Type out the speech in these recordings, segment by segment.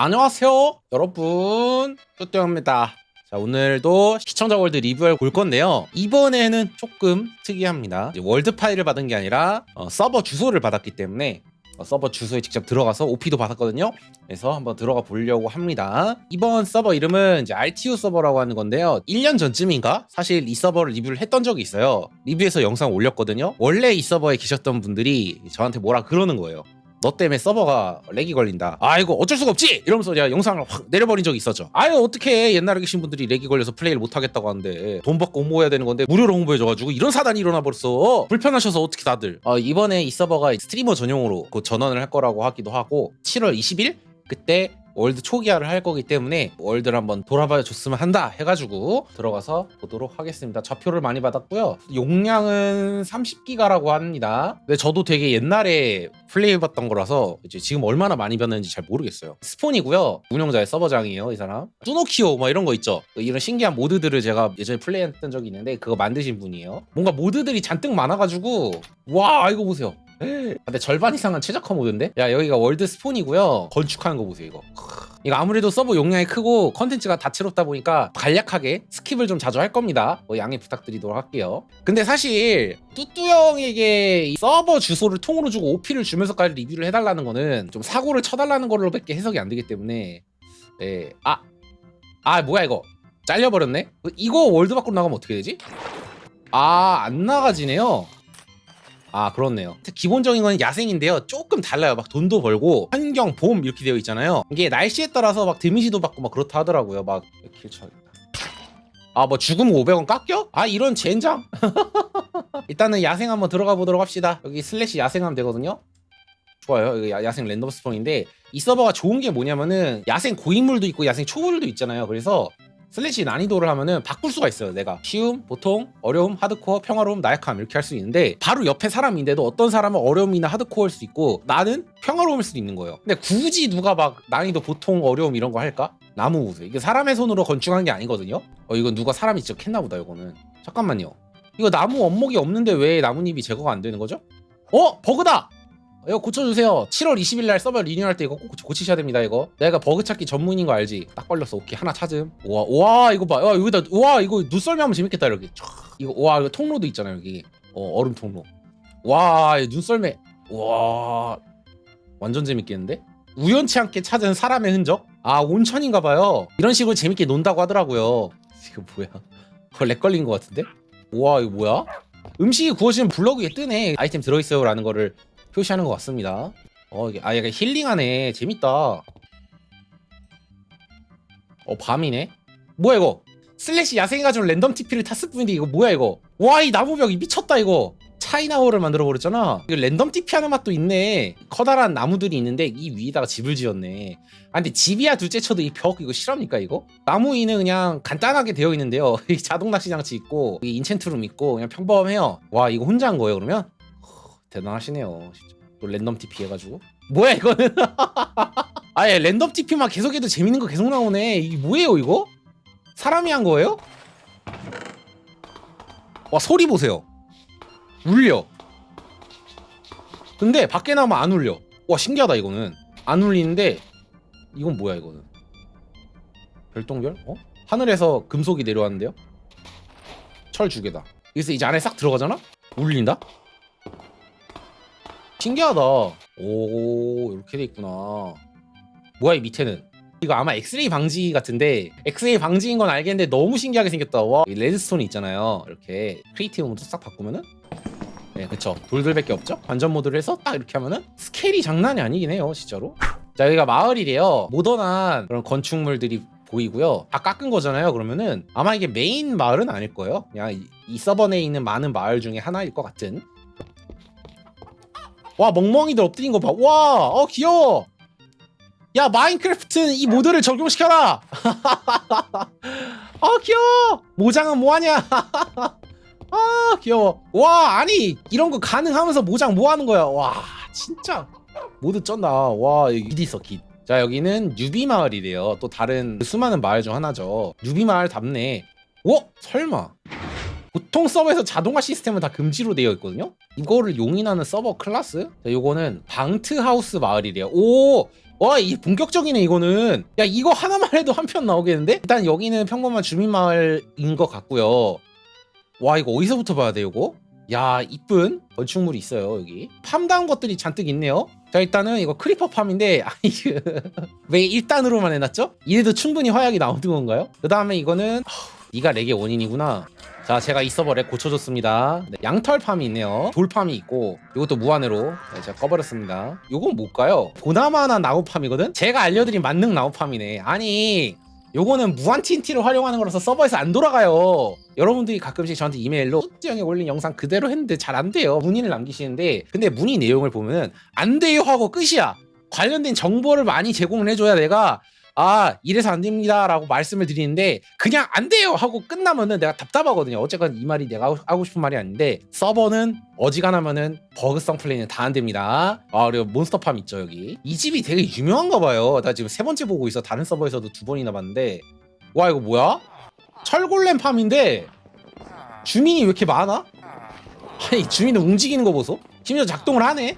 안녕하세요 여러분. 뚜뚜입니다. 자 오늘도 시청자 월드 리뷰를 볼 건데요. 이번에는 조금 특이합니다. 월드 파일을 받은 게 아니라 어, 서버 주소를 받았기 때문에 어, 서버 주소에 직접 들어가서 OP도 받았거든요. 그래서 한번 들어가 보려고 합니다. 이번 서버 이름은 이제 RTU 서버라고 하는 건데요. 1년 전쯤인가? 사실 이 서버를 리뷰를 했던 적이 있어요. 리뷰해서 영상 올렸거든요. 원래 이 서버에 계셨던 분들이 저한테 뭐라 그러는 거예요 너 때문에 서버가 렉이 걸린다. 아 이거 어쩔 수가 없지. 이러면서 제가 영상을 확 내려버린 적이 있었죠. 아유 어떻게 옛날에 계신 분들이 렉이 걸려서 플레이를 못 하겠다고 하는데 돈 받고 홍보해야 되는 건데 무료로 홍보해줘가지고 이런 사단이 일어나 버렸어. 불편하셔서 어떻게 다들. 어, 이번에 이 서버가 스트리머 전용으로 곧 전원을 할 거라고 하기도 하고 7월 20일 그때 월드 초기화를 할 거기 때문에 월드를 한번 돌아봐 줬으면 한다 해가지고 들어가서 보도록 하겠습니다. 좌표를 많이 받았고요. 용량은 30기가라고 합니다. 근데 저도 되게 옛날에 플레이해봤던 거라서 이제 지금 얼마나 많이 변했는지 잘 모르겠어요. 스폰이고요. 운영자의 서버장이에요, 이 사람. 뚜노키오 막 이런 거 있죠. 이런 신기한 모드들을 제가 예전에 플레이했던 적이 있는데 그거 만드신 분이에요. 뭔가 모드들이 잔뜩 많아가지고 와 이거 보세요. 근데 절반 이상은 최적화 모드인데? 야 여기가 월드 스폰이고요. 건축하는 거 보세요 이거. 이거 아무래도 서버 용량이 크고 컨텐츠가 다채롭다 보니까 간략하게 스킵을 좀 자주 할 겁니다. 뭐 양해 부탁드리도록 할게요. 근데 사실 뚜뚜 형에게 이 서버 주소를 통으로 주고 OP를 주면서까지 리뷰를 해달라는 거는 좀 사고를 쳐달라는 걸로밖에 해석이 안 되기 때문에. 네. 아, 아 뭐야 이거. 잘려버렸네? 이거 월드 밖으로 나가면 어떻게 되지? 아 안 나가지네요 아 그렇네요. 기본적인 건 야생인데요. 조금 달라요. 막 돈도 벌고 환경 보험 이렇게 되어 있잖아요. 이게 날씨에 따라서 막 데미지도 받고 막 그렇다 하더라고요. 막 킬쳐 아뭐 죽으면 500원 깎여? 아 이런 젠장? 일단은 야생 한번 들어가 보도록 합시다. 여기 슬래시 야생하면 되거든요. 좋아요. 여기 야- 야생 랜덤 스폰인데 이 서버가 좋은 게 뭐냐면은 야생 고인물도 있고 야생 초보들도 있잖아요. 그래서 슬래시 난이도를 하면은 바꿀 수가 있어요 내가 쉬움, 보통, 어려움, 하드코어, 평화로움, 나약함 이렇게 할 수 있는데 바로 옆에 사람인데도 어떤 사람은 어려움이나 하드코어일 수 있고 나는 평화로움일 수도 있는 거예요 근데 굳이 누가 막 난이도 보통, 어려움 이런 거 할까? 나무 우세 이게 사람의 손으로 건축한 게 아니거든요 어 이건 누가 사람이 직접 했나 보다 이거는 잠깐만요 이거 나무 원목이 없는데 왜 나뭇잎이 제거가 안 되는 거죠? 어? 버그다! 이거 고쳐주세요. 7월 20일 날 서버 리뉴할 때 이거 꼭 고치- 고치셔야 됩니다. 이거. 내가 버그 찾기 전문인 거 알지? 딱 걸렸어. 오케이 하나 찾음. 와, 와 이거 봐. 와 여기다 와 이거 눈썰매 하면 재밌겠다. 촤. 이거 와 이거 통로도 있잖아 여기. 어 얼음 통로. 와 눈썰매. 와 완전 재밌겠는데? 우연치 않게 찾은 사람의 흔적? 아 온천인가 봐요. 이런 식으로 재밌게 논다고 하더라고요. 이거 뭐야? 그거 렉 걸린 것 같은데? 와 이거 뭐야? 음식이 구워지면 블로그에 뜨네. 아이템 들어있어요 라는 거를 표시하는 것 같습니다. 어, 이게 아 약간 힐링하네. 재밌다. 어, 밤이네. 뭐야 이거? 슬래시 야생이 가지고 랜덤 TP를 탔을 뿐인데 이거 뭐야 이거? 와 이 나무벽이 미쳤다 이거. 차이나워를 만들어 버렸잖아. 이거 랜덤 TP 하는 맛도 있네. 커다란 나무들이 있는데 이 위에다가 집을 지었네. 아 근데 집이야 둘째 쳐도 이 벽 이거 실합니까 이거? 나무 위는 그냥 간단하게 되어 있는데요. 이 자동 낚시 장치 있고 이 인챈트룸 있고 그냥 평범해요. 와 이거 혼자 한 거예요 그러면? 대단하시네요. 또 랜덤 TP 해가지고. 뭐야 이거는? 아예 랜덤 TP만 계속해도 재밌는 거 계속 나오네. 이게 뭐예요 이거? 사람이 한 거예요? 와 소리 보세요. 울려. 근데 밖에 나오면 안 울려. 와 신기하다 이거는. 안 울리는데 이건 뭐야 이거는? 별똥별? 어? 하늘에서 금속이 내려왔는데요? 철 두 개다. 그래서 이제 안에 싹 들어가잖아? 울린다? 신기하다. 오, 이렇게 돼 있구나. 뭐야, 이 밑에는? 이거 아마 엑스레이 방지 같은데 엑스레이 방지인 건 알겠는데 너무 신기하게 생겼다. 와, 이 레드스톤이 있잖아요. 이렇게 크리에이티브 모드 싹 바꾸면은 네, 그쵸. 돌들밖에 없죠. 관전 모드를 해서 딱 이렇게 하면은 스케일이 장난이 아니긴 해요, 진짜로. 자, 여기가 마을이래요. 모던한 그런 건축물들이 보이고요. 다 깎은 거잖아요. 그러면은 아마 이게 메인 마을은 아닐 거예요. 그냥 이, 이 서버 내에 있는 많은 마을 중에 하나일 것 같은. 와 멍멍이들 엎드린 거 봐. 와, 어 귀여워. 야 마인크래프트 이 모드를 적용시켜라. 아 귀여워. 모장은 뭐하냐? 아 귀여워. 와 아니 이런 거 가능하면서 모장 뭐하는 거야? 와 진짜 모드 쩐다. 와 여기 깃 있어 깃. 자 여기는 뉴비 마을이래요. 또 다른 수많은 마을 중 하나죠. 뉴비 마을 답네. 오 설마. 보통 서버에서 자동화 시스템은 다 금지로 되어 있거든요. 이거를 용인하는 서버 클래스? 자, 요거는 방트 하우스 마을이래요. 오 와, 이 본격적이네 이거는. 야, 이거 하나만 해도 한 편 나오겠는데? 일단 여기는 평범한 주민 마을인 것 같고요. 와, 이거 어디서부터 봐야 돼, 이거? 야, 이쁜 건축물이 있어요, 여기. 팜다운 것들이 잔뜩 있네요. 자, 일단은 이거 크리퍼 팜인데, 아, 이거 왜 1단으로만 해놨죠? 이래도 충분히 화약이 나오는 건가요? 그 다음에 이거는, 허, 네가 렉의 원인이구나. 자, 제가 이 서버 렉 고쳐줬습니다. 네, 양털 팜이 있네요. 돌팜이 있고, 이것도 무한으로 네, 제가 꺼버렸습니다. 요건 뭘까요? 보나마나 나무팜이거든? 제가 알려드린 만능 나무팜이네. 아니, 요거는 무한 TNT를 활용하는 거라서 서버에서 안 돌아가요. 여러분들이 가끔씩 저한테 이메일로 소지형에 올린 영상 그대로 했는데 잘 안 돼요. 문의를 남기시는데 근데 문의 내용을 보면 안 돼요 하고 끝이야. 관련된 정보를 많이 제공을 해줘야 내가 아 이래서 안 됩니다라고 말씀을 드리는데 그냥 안 돼요 하고 끝나면은 내가 답답하거든요. 어쨌건 이 말이 내가 하고- 싶은 말이 아닌데 서버는 어지간하면은 버그성 플레이는 다 안 됩니다. 아 그리고 몬스터팜 있죠 여기. 이 집이 되게 유명한가 봐요. 나 지금 세 번째 보고 있어. 다른 서버에서도 두 번이나 봤는데 와 이거 뭐야? 철골렘 팜인데 주민이 왜 이렇게 많아? 아니 주민은 움직이는 거 보소? 심지어 작동을 하네?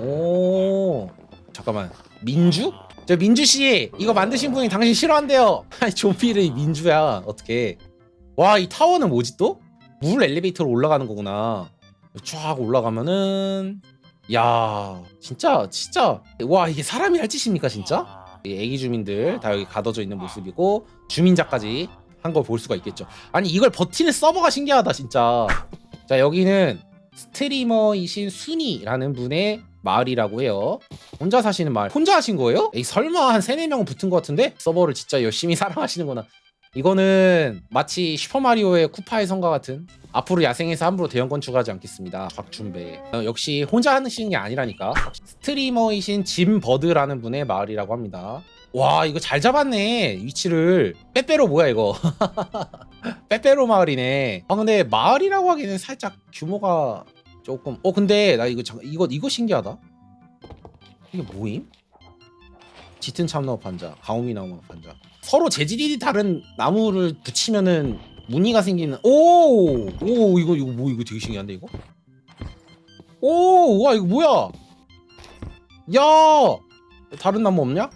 오 잠깐만 민주? 저 민주 씨 이거 만드신 분이 당신 싫어한대요. 아니 좀비를 민주야 어떻게? 와 이 타워는 뭐지 또? 물 엘리베이터로 올라가는 거구나. 쫙 올라가면은 야 진짜 진짜 와 이게 사람이 할 짓입니까 진짜? 이 애기 주민들 다 여기 가둬져 있는 모습이고 주민자까지 한 걸 볼 수가 있겠죠. 아니 이걸 버티는 서버가 신기하다 진짜. 자 여기는 스트리머이신 순이라는 분의 마을이라고 해요. 혼자 사시는 마을. 혼자 하신 거예요? 에이 설마 한 3, 4명 붙은 것 같은데? 서버를 진짜 열심히 사랑하시는구나. 이거는 마치 슈퍼마리오의 쿠파의 성과 같은 앞으로 야생에서 함부로 대형 건축하지 않겠습니다. 박준배. 어, 역시 혼자 하시는 게 아니라니까. 스트리머이신 짐 버드라는 분의 마을이라고 합니다. 와 이거 잘 잡았네 위치를 빼빼로 뭐야 이거 빼빼로 마을이네 아 근데 마을이라고 하기에는 살짝 규모가 조금. 어 근데 나 이거 잠깐 이거 이거 신기하다. 이게 뭐임? 짙은 참나무 판자 가오미 나무 판자. 서로 재질이 다른 나무를 붙이면은 무늬가 생기는 오오 이거 이거 뭐 이거 되게 신기한데 이거? 오와 이거 뭐야? 야! 다른 나무 없냐?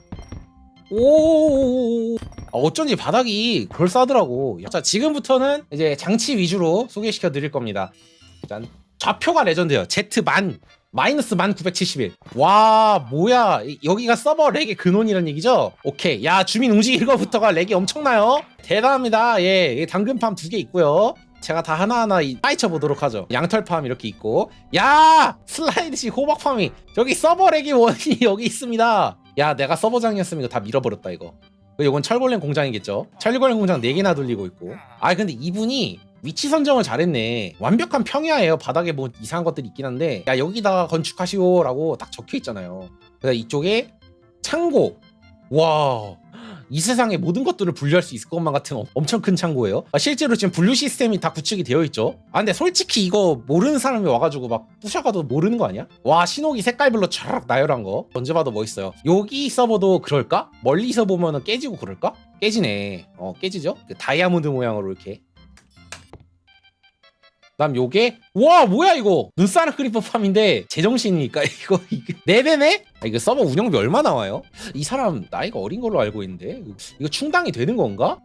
오. 아, 어쩐지 바닥이 그럴싸하더라고. 자 지금부터는 이제 장치 위주로 소개시켜 드릴 겁니다. 짠 좌표가 레전드예요. Z 만 마이너스 만 971 와 뭐야. 이- 여기가 서버 렉의 근원이란 얘기죠? 오케이. 야 주민 움직이는 것부터가 렉이 엄청나요? 대단합니다. 예이 당근팜 두 개 있고요. 제가 다 하나하나 이- 파헤쳐 보도록 하죠. 양털팜 이렇게 있고. 야 슬라이드식 호박팜이. 저기 서버 렉의 원인이 여기 있습니다. 야 내가 서버장이었으면 이거 다 밀어버렸다 이거. 이건 철골렘 공장이겠죠? 철골렘 공장 4개나 돌리고 있고. 아 근데 이분이 위치 선정을 잘했네 완벽한 평야예요 바닥에 뭐 이상한 것들이 있긴 한데 야 여기다가 건축하시오 라고 딱 적혀 있잖아요 그래서 이쪽에 창고 와 이 세상의 모든 것들을 분류할 수 있을 것만 같은 엄- 엄청 큰 창고예요. 아, 실제로 지금 분류 시스템이 다 구축이 되어 있죠. 아 근데 솔직히 이거 모르는 사람이 와가지고 막 부셔가도 모르는 거 아니야? 와 신호기 색깔별로 촤락 나열한 거 언제 봐도 멋있어요. 여기 서버도 그럴까? 멀리서 보면은 깨지고 그럴까? 깨지네. 어 깨지죠? 그 다이아몬드 모양으로 이렇게. 그다음 요게 와 뭐야 이거 눈사람 크리퍼 팜인데 제정신이니까 이거 이게 네 배네? 아, 이거 서버 운영비 얼마 나와요? 이 사람 나이가 어린 걸로 알고 있는데 이거 충당이 되는 건가?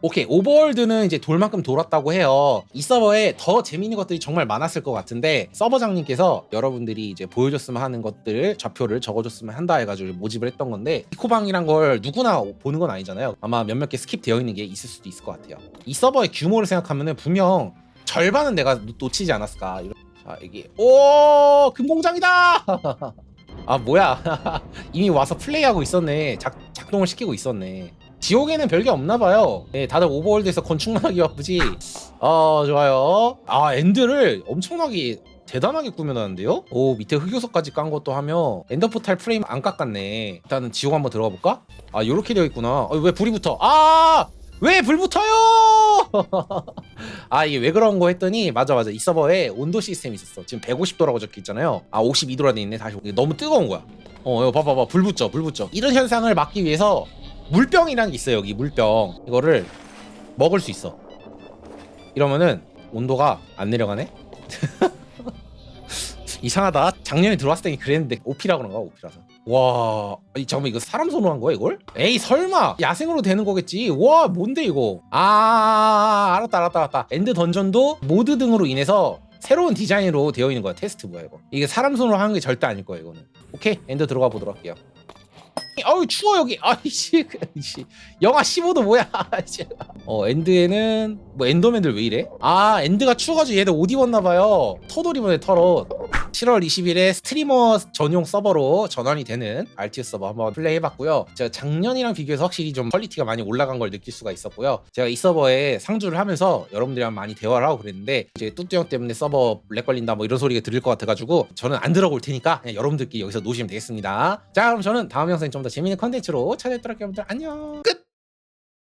오케이 오버월드는 이제 돌만큼 돌았다고 해요 이 서버에 더 재밌는 것들이 정말 많았을 것 같은데 서버장님께서 여러분들이 이제 보여줬으면 하는 것들을 좌표를 적어줬으면 한다 해가지고 모집을 했던 건데 이코방이란 걸 누구나 보는 건 아니잖아요 아마 몇몇 개 스킵 되어 있는 게 있을 수도 있을 것 같아요 이 서버의 규모를 생각하면 분명 절반은 내가 놓- 놓치지 않았을까. 자 이게 오 금공장이다! 아 뭐야. 이미 와서 플레이하고 있었네. 작, 작동을 시키고 있었네. 지옥에는 별게 없나 봐요. 네 다들 오버월드에서 건축만 하기 바쁘지? 어 좋아요. 아 엔드를 엄청나게 대단하게 꾸며놨는데요? 오 밑에 흑요석까지 깐 것도 하며 엔더포탈 프레임 안 깎았네. 일단은 지옥 한번 들어가 볼까? 아 요렇게 되어 있구나. 어, 왜 불이 붙어? 아! 왜 불 붙어요! 아 이게 왜 그런 거 했더니 맞아 맞아. 이 서버에 온도 시스템이 있었어. 지금 150도라고 적혀 있잖아요. 아 52도라 돼 있네. 다시 이게 너무 뜨거운 거야. 어 이거 봐봐봐 불 붙죠 불 붙죠. 이런 현상을 막기 위해서 물병이라는 게 있어요 여기 물병. 이거를 먹을 수 있어. 이러면은 온도가 안 내려가네? 이상하다. 작년에 들어왔을 때 그랬는데 오피라 그런가 오피라서 와, 아니, 잠깐만 이거 사람 손으로 한 거야 이걸? 에이 설마 야생으로 되는 거겠지? 와 뭔데 이거? 아 알았다 알았다 알았다. 엔드 던전도 모드 등으로 인해서 새로운 디자인으로 되어 있는 거야 테스트 뭐야 이거? 이게 사람 손으로 하는 게 절대 아닐 거야 이거는. 오케이 엔드 들어가 보도록 할게요. 어우 추워 여기 아이씨 아이씨 영하 15도 뭐야 아이씨. 어 엔드에는 뭐 엔더맨들 왜 이래? 아 엔드가 추워가지고 얘들 옷 입었나 봐요 털옷 입었네 털옷 7월 20일에 스트리머 전용 서버로 전환이 되는 RTS 서버 한번 플레이해봤고요. 제가 작년이랑 비교해서 확실히 좀 퀄리티가 많이 올라간 걸 느낄 수가 있었고요. 제가 이 서버에 상주를 하면서 여러분들이랑 많이 대화를 하고 그랬는데 이제 뚜뚜 형 때문에 서버 렉 걸린다 뭐 이런 소리가 들릴 것 같아가지고 저는 안 들어볼 테니까 그냥 여러분들끼리 여기서 노시면 되겠습니다. 자 그럼 저는 다음 영상에 좀 더 재밌는 컨텐츠로 찾아뵙도록 할게요. 여러분들 안녕 끝!